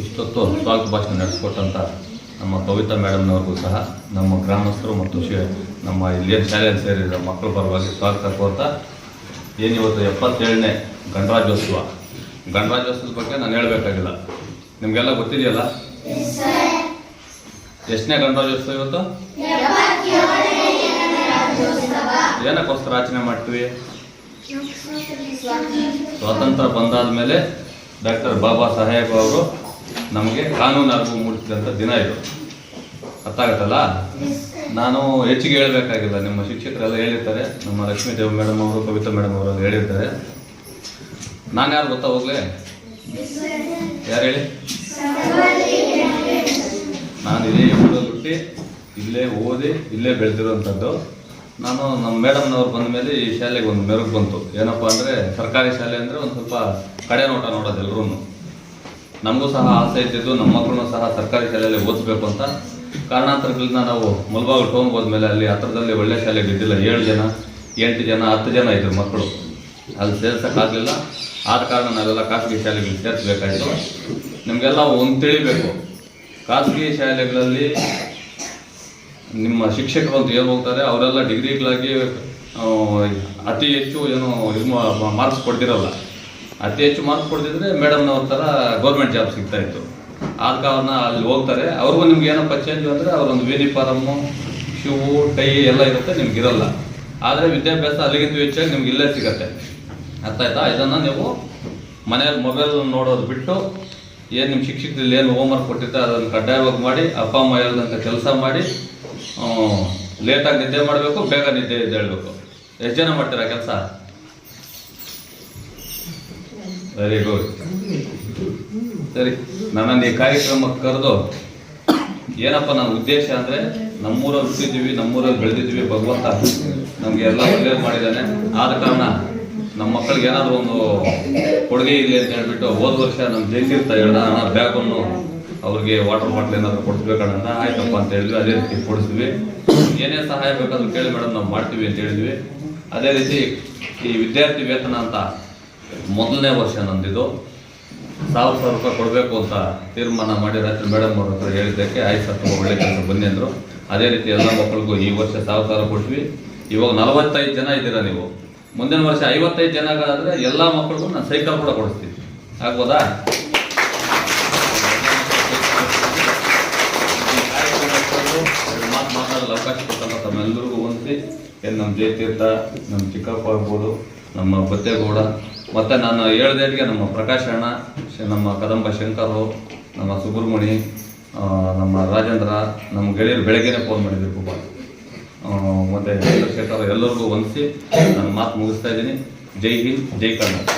ಇಷ್ಟೊತ್ತು ಸ್ವಾಗತ ಭಾಷಣ ನಡೆಸಿಕೊಟ್ಟಂಥ ನಮ್ಮ ಕವಿತಾ ಮೇಡಮ್ನವ್ರಿಗೂ ಸಹ ನಮ್ಮ ಗ್ರಾಮಸ್ಥರು ಮತ್ತು ನಮ್ಮ ಇಲ್ಲಿಯ ಶಾಲೆಯಲ್ಲಿ ಸೇರಿದ ಮಕ್ಕಳ ಪರವಾಗಿ ಸ್ವಾಗತ ಕೋರ್ತಾ. ಏನಿವತ್ತು ಎಪ್ಪತ್ತೇಳನೇ ಗಣರಾಜ್ಯೋತ್ಸವ? ಗಣರಾಜ್ಯೋತ್ಸವದ ಬಗ್ಗೆ ನಾನು ಹೇಳಬೇಕಾಗಿಲ್ಲ. ನಿಮಗೆಲ್ಲ ಗೊತ್ತಿದೆಯಲ್ಲ? ಎಷ್ಟನೇ ಗಣರಾಜ್ಯೋತ್ಸವ ಇವತ್ತು? ಏನಕ್ಕೋಸ್ಕರ ಆಚರಣೆ ಮಾಡ್ತೀವಿ? ಸ್ವಾತಂತ್ರ್ಯ ಬಂದಾದ ಮೇಲೆ ಡಾಕ್ಟರ್ ಬಾಬಾ ಸಾಹೇಬ್ ಅವರು ನಮಗೆ ಕಾನೂನು ಅರಿವು ಮೂಡಿಸಿದಂಥ ದಿನ ಇದು. ಅರ್ಥಾಗತ್ತಲ್ಲ ನಾನು ಹೆಚ್ಚಿಗೆ ಹೇಳಬೇಕಾಗಿಲ್ಲ. ನಿಮ್ಮ ಶಿಕ್ಷಕರೆಲ್ಲ ಹೇಳಿರ್ತಾರೆ. ನಮ್ಮ ಲಕ್ಷ್ಮೀದೇವ್ ಮೇಡಮ್ ಅವರು ಕವಿತಾ ಮೇಡಮ್ ಅವರು ಹೇಳಿರ್ತಾರೆ. ನಾನು ಯಾರು ಗೊತ್ತಾ ಹೋಗ್ಲಿ? ಯಾರು ಹೇಳಿ? ನಾನು ಇದೇ ಊರಲ್ಲಿ ಹುಟ್ಟಿ ಇಲ್ಲೇ ಓದಿ, ಇಲ್ಲೇ ಬೆಳೆದಿರುವಂಥದ್ದು ನಾನು ನಮ್ಮ ಮೇಡಮ್ನವ್ರು ಬಂದ ಮೇಲೆ ಈ ಶಾಲೆಗೆ ಒಂದು ಮೆರುಗು ಬಂತು. ಏನಪ್ಪ ಅಂದರೆ ಸರ್ಕಾರಿ ಶಾಲೆ ಅಂದರೆ ಒಂದು ಸ್ವಲ್ಪ ಕಡೆ ನೋಟ ನೋಡೋದು ಎಲ್ರೂ ನಮಗೂ ಸಹ ಆಸೆ ಇದ್ದಿದ್ದು, ನಮ್ಮ ಮಕ್ಕಳನ್ನು ಸಹ ಸರ್ಕಾರಿ ಶಾಲೆಯಲ್ಲಿ ಓದಿಸ್ಬೇಕು ಅಂತ. ಕಾರಣಾಂತರಗಳನ್ನ ನಾವು ಮುಲ್ಬಾಗಲು ಟೋಮ್ ಹೋದ್ಮೇಲೆ ಅಲ್ಲಿ ಹತ್ರದಲ್ಲಿ ಒಳ್ಳೆ ಶಾಲೆ ಬಿದ್ದಿಲ್ಲ. ಏಳು ಜನ, ಎಂಟು ಜನ, ಹತ್ತು ಜನ ಇದ್ದರು ಮಕ್ಕಳು. ಅಲ್ಲಿ ಸೇರ್ಸೋಕ್ಕಾಗಲಿಲ್ಲ ಆದ ಕಾರಣ ನಾವೆಲ್ಲ ಖಾಸಗಿ ಶಾಲೆಗಳಿಗೆ ಸೇರಿಸ್ಬೇಕಾಯಿತು. ನಿಮಗೆಲ್ಲ ಒಂದು ತಿಳಿಬೇಕು. ಖಾಸಗಿ ಶಾಲೆಗಳಲ್ಲಿ ನಿಮ್ಮ ಶಿಕ್ಷಕರು ಅಂತ ಏನು ಹೋಗ್ತಾರೆ, ಅವರೆಲ್ಲ ಡಿಗ್ರಿಗಳಾಗಿ ಅತಿ ಹೆಚ್ಚು ಏನು ಇದು ಮಾರ್ಕ್ಸ್ ಕೊಡ್ತಿರಲ್ಲ. ಅತಿ ಹೆಚ್ಚು ಮಾರ್ಕ್ ಕೊಡ್ತಿದ್ರೆ ಮೇಡಮ್ನವ್ರ ಥರ ಗೌರ್ಮೆಂಟ್ ಜಾಬ್ ಸಿಗ್ತಾ ಇತ್ತು. ಆದ ಕಾರಣ ಅಲ್ಲಿ ಹೋಗ್ತಾರೆ. ಅವ್ರಿಗೂ ನಿಮ್ಗೆ ಏನಪ್ಪ ಚೇಂಜ್ ಅಂದರೆ ಅವರೊಂದು ಯೂನಿಫಾರಮ್ಮು ಶೂ ಟೈ ಎಲ್ಲ ಇರುತ್ತೆ, ನಿಮ್ಗೆ ಇರಲ್ಲ. ಆದರೆ ವಿದ್ಯಾಭ್ಯಾಸ ಅಲ್ಲಿಗಿಂತ ಹೆಚ್ಚಾಗಿ ನಿಮ್ಗೆ ಇಲ್ಲೇ ಸಿಗತ್ತೆ. ಅರ್ಥ ಆಯ್ತಾ? ಇದನ್ನು ನೀವು ಮನೆಯಲ್ಲಿ ಮೊಬೈಲ್ ನೋಡೋದು ಬಿಟ್ಟು ಏನು ನಿಮ್ಮ ಶಿಕ್ಷಕರಲ್ಲಿ ಏನು ಹೋಮ್ವರ್ಕ್ ಕೊಟ್ಟಿರ್ತಾರೆ ಅದನ್ನು ಕಡ್ಡಾಯವಾಗಿ ಮಾಡಿ, ಅಪ್ಪ, ಅಮ್ಮ ಹೇಳ್ದಂಥ ಕೆಲಸ ಮಾಡಿ ಲೇಟಾಗಿ ನಿದ್ದೆ ಮಾಡಬೇಕು, ಬೇಗ ನಿದ್ದೆ ಎದ್ದೇಳಬೇಕು. ಎಷ್ಟು ಜನ ಮಾಡ್ತೀರಾ ಕೆಲಸ? ವೆರಿ ಗುಡ್ ಸರಿ ನನ್ನನ್ನು ಈ ಕಾರ್ಯಕ್ರಮಕ್ಕೆ ಕರೆದು, ಏನಪ್ಪ ನನ್ನ ಉದ್ದೇಶ ಅಂದರೆ, ನಮ್ಮೂರಲ್ಲಿ ಹುಟ್ಟಿದ್ದೀವಿ, ನಮ್ಮೂರಲ್ಲಿ ಬೆಳೆದಿದ್ದೀವಿ, ಭಗವಂತ ನಮಗೆ ಎಲ್ಲ ಒಳ್ಳೇದು ಮಾಡಿದ್ದಾನೆ. ಆದ ಕಾರಣ ನಮ್ಮ ಮಕ್ಕಳಿಗೆ ಏನಾದರೂ ಒಂದು ಕೊಡುಗೆ ಇದೆ ಅಂತ ಹೇಳ್ಬಿಟ್ಟು ಹೋದ ವರ್ಷ ನಮ್ಮ ಜೈಲಿರ್ತಾ ನನ್ನ ಬ್ಯಾಗನ್ನು ಅವ್ರಿಗೆ ವಾಟರ್ ಬಾಟ್ಲ್ ಏನಾದರೂ ಕೊಡಿಸ್ಬೇಕಣ್ಣ ಆಯ್ತಪ್ಪ ಅಂತ ಹೇಳಿದ್ವಿ, ಅದೇ ರೀತಿ ಕೊಡಿಸಿದ್ವಿ. ಏನೇ ಸಹಾಯ ಬೇಕಾದ್ರೂ ಕೇಳಿ ಮೇಡಮ್ ನಾವು ಮಾಡ್ತೀವಿ ಅಂತ ಹೇಳಿದ್ವಿ. ಅದೇ ರೀತಿ ಈ ವಿದ್ಯಾರ್ಥಿ ವೇತನ ಅಂತ ಮೊದಲನೇ ವರ್ಷ ನಂದಿದ್ದು ಸಾವಿರ ಸಾವಿರ ರೂಪಾಯಿ ಕೊಡಬೇಕು ಅಂತ ತೀರ್ಮಾನ ಮಾಡಿ ರಾತ್ರಿ ಮೇಡಮ್ ಅವ್ರ ಹತ್ರ ಹೇಳಿದ್ದಕ್ಕೆ ಆಯ್ತು ಸರ್ ತುಂಬ ಒಳ್ಳೆ ಕೆಲಸ ಬನ್ನಿ ಅಂದರು. ಅದೇ ರೀತಿ ಎಲ್ಲ ಮಕ್ಕಳಿಗೂ ಈ ವರ್ಷ ಸಾವಿರ ಸಾವಿರ ಕೊಟ್ವಿ. ಇವಾಗ ನಲವತ್ತೈದು ಜನ ಇದ್ದೀರಾ ನೀವು. ಮುಂದಿನ ವರ್ಷ ಐವತ್ತೈದು ಜನಗಳಾದರೆ ಎಲ್ಲ ಮಕ್ಕಳಿಗೂ ನಾನು ಸೈಕಲ್ ಕೂಡ ಕೊಡಿಸ್ತೀನಿ. ಆಗ್ಬೋದಾ? ಮಾತು ಮಾತಾಡಲು ಅವಕಾಶ ಕೊಟ್ಟಲ್ಲ ತಮ್ಮೆಲ್ಲರಿಗೂ ಹೊಂದಿಸಿ ಏನು ನಮ್ಮ ಜಯತೀರ್ಥ ನಮ್ಮ ಚಿಕ್ಕಪ್ಪ ಆಗ್ಬೋದು, ನಮ್ಮ ಬತ್ತೇಗೌಡ ಮತ್ತು ನಾನು ಹೇಳ್ದೇಟಿಗೆ ನಮ್ಮ ಪ್ರಕಾಶ್ ಅಣ್ಣ ನಮ್ಮ ಕದಂಬ ಶಂಕರು ನಮ್ಮ ಸುಬ್ರಹ್ಮಣಿ ನಮ್ಮ ರಾಜೇಂದ್ರ ನಮ್ಮ ಗೆಳೆಯರು ಬೆಳಗ್ಗೆನೆ ಫೋನ್ ಮಾಡಿದ್ರು ಆ, ಮತ್ತೆ ಚಂದ್ರಶೇಖರ್ ಎಲ್ಲರಿಗೂ ಹೊಂದಿಸಿ ನಾನು ಮಾತು ಮುಗಿಸ್ತಾ ಇದ್ದೀನಿ. ಜೈ ಹಿಂದ್ ಜೈ ಕರ್ನಾಟಕ.